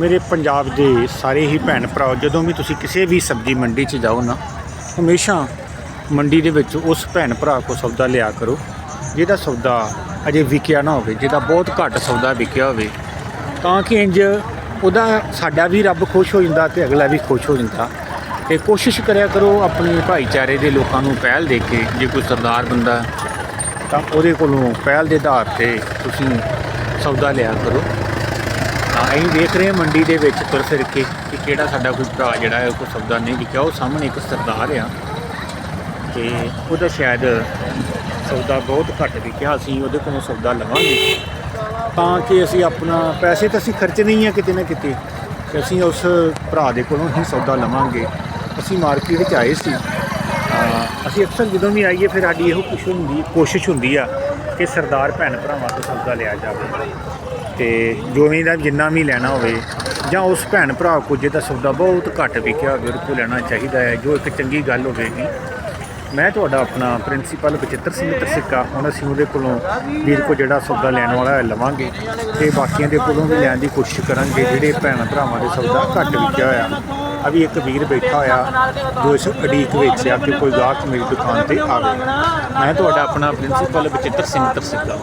ਮੇਰੇ ਪੰਜਾਬ ਦੇ ਸਾਰੇ ਹੀ ਭੈਣ ਭਰਾ ਜਦੋਂ ਵੀ ਤੁਸੀਂ ਕਿਸੇ ਵੀ ਸਬਜ਼ੀ ਮੰਡੀ 'ਚ ਜਾਓ ਨਾ, ਹਮੇਸ਼ਾ ਮੰਡੀ ਦੇ ਵਿੱਚ ਉਸ ਭੈਣ ਭਰਾ ਕੋ ਸੌਦਾ ਲਿਆ ਕਰੋ, ਜਿਹਦਾ ਸੌਦਾ ਅਜੇ ਵਿਕਿਆ ਨਾ ਹੋਵੇ, ਜਿਹਦਾ ਬਹੁਤ ਘੱਟ ਸੌਦਾ ਵਿਕਿਆ ਹੋਵੇ, ਤਾਂ ਕਿ ਇੰਜ ਉਹਦਾ ਸਾਡਾ ਵੀ ਰੱਬ ਖੁਸ਼ ਹੋ ਜਾਂਦਾ ਤੇ ਅਗਲਾ ਵੀ ਖੁਸ਼ ਹੋ ਜਾਂਦਾ। ਤੇ ਕੋਸ਼ਿਸ਼ ਕਰਿਆ ਕਰੋ ਆਪਣੇ ਭਾਈਚਾਰੇ ਦੇ ਲੋਕਾਂ ਨੂੰ ਪਹਿਲ ਦੇ ਕੇ ਜੇ ਕੋਈ ਸਰਦਾਰ ਬੰਦਾ ਤਾਂ ਉਹਦੇ ਕੋਲੋਂ ਪਹਿਲ ਦੇ ਆਧਾਰ ਤੇ ਤੁਸੀਂ ਸੌਦਾ ਲਿਆ ਕਰੋ। ਅਸੀਂ ਦੇਖ ਰਹੇ ਹਾਂ ਮੰਡੀ ਦੇ ਵਿੱਚ ਤੁਰ ਫਿਰ ਕੇ ਕਿ ਕਿਹੜਾ ਸਾਡਾ ਕੋਈ ਭਰਾ ਜਿਹੜਾ ਹੈ, ਕੋਈ ਸੌਦਾ ਨਹੀਂ ਵਿਕਿਆ। ਉਹ ਸਾਹਮਣੇ ਇੱਕ ਸਰਦਾਰ ਆ ਤੇ ਉਹਦਾ ਸ਼ਾਇਦ ਸੌਦਾ ਬਹੁਤ ਘੱਟ ਵਿਕਿਆ। ਅਸੀਂ ਉਹਦੇ ਕੋਲੋਂ ਸੌਦਾ ਲਵਾਂਗੇ। ਤਾਂ ਕਿ ਅਸੀਂ ਆਪਣਾ ਪੈਸੇ ਤਾਂ ਅਸੀਂ ਖਰਚ ਨਹੀਂ ਆ ਕਿਤੇ ਨਾ ਕਿਤੇ। ਤੇ ਅਸੀਂ ਉਸ ਭਰਾ ਦੇ ਕੋਲੋਂ ਹੀ ਸੌਦਾ ਲਵਾਂਗੇ। ਅਸੀਂ ਮਾਰਕੀਟ ਵਿੱਚ ਆਏ ਸੀ। ਅਸੀਂ ਅਕਸਰ ਜਦੋਂ ਵੀ ਆਈਏ, ਫਿਰ ਸਾਡੀ ਇਹੋ ਕੁਛ ਹੁੰਦੀ, ਕੋਸ਼ਿਸ਼ ਹੁੰਦੀ ਆ ਕਿ ਸਰਦਾਰ ਭੈਣ ਭਰਾਵਾਂ ਤੋਂ ਸੌਦਾ ਲਿਆ ਜਾਵੇ। ਤੇ ਜੋ ਵੀ ਦਾ ਜਿੰਨਾ ਵੀ ਲੈਣਾ ਹੋਵੇ ਜਾਂ ਉਸ ਭੈਣ ਭਰਾ ਕੋ ਜਿਹਦਾ ਸੌਦਾ ਬਹੁਤ ਘੱਟ ਵਿਕਿਆ ਹੋਵੇ ਉਹ ਲੈਣਾ ਚਾਹੀਦਾ ਹੈ, ਜੋ ਇੱਕ ਚੰਗੀ ਗੱਲ ਹੋਵੇਗੀ। ਮੈਂ ਤੁਹਾਡਾ ਆਪਣਾ ਪ੍ਰਿੰਸੀਪਲ ਬਚਿੱਤਰ ਸਿੰਘ ਤਰਸਿੱਕਾ, ਹੁਣ ਅਸੀਂ ਉਹਦੇ ਕੋਲੋਂ ਵੀਰ ਕੋ ਜਿਹੜਾ ਸੌਦਾ ਲੈਣ ਵਾਲਾ ਹੈ ਲਵਾਂਗੇ ਤੇ ਬਾਕੀਆਂ ਦੇ ਕੋਲੋਂ ਵੀ ਲੈਣ ਦੀ ਕੋਸ਼ਿਸ਼ ਕਰਾਂਗੇ, ਜਿਹੜੇ ਭੈਣ ਭਰਾਵਾਂ ਦੇ ਸੌਦਾ ਘੱਟ ਵਿਕਿਆ ਹੋਇਆ। ਅਭੀ ਇੱਕ ਵੀਰ ਬੈਠਾ ਹੋਇਆ, ਜੋ ਇਸ ਅਡੀਕ ਵਿੱਚ ਆ ਕਿ ਕੋਈ ਗਾਹਕ ਮੇਰੀ ਦੁਕਾਨ ਤੇ ਆਵੇ। ਮੈਂ ਤੁਹਾਡਾ ਆਪਣਾ ਪ੍ਰਿੰਸੀਪਲ ਬਚਿੱਤਰ ਸਿੰਘ ਤਰਸਿੱਕਾ।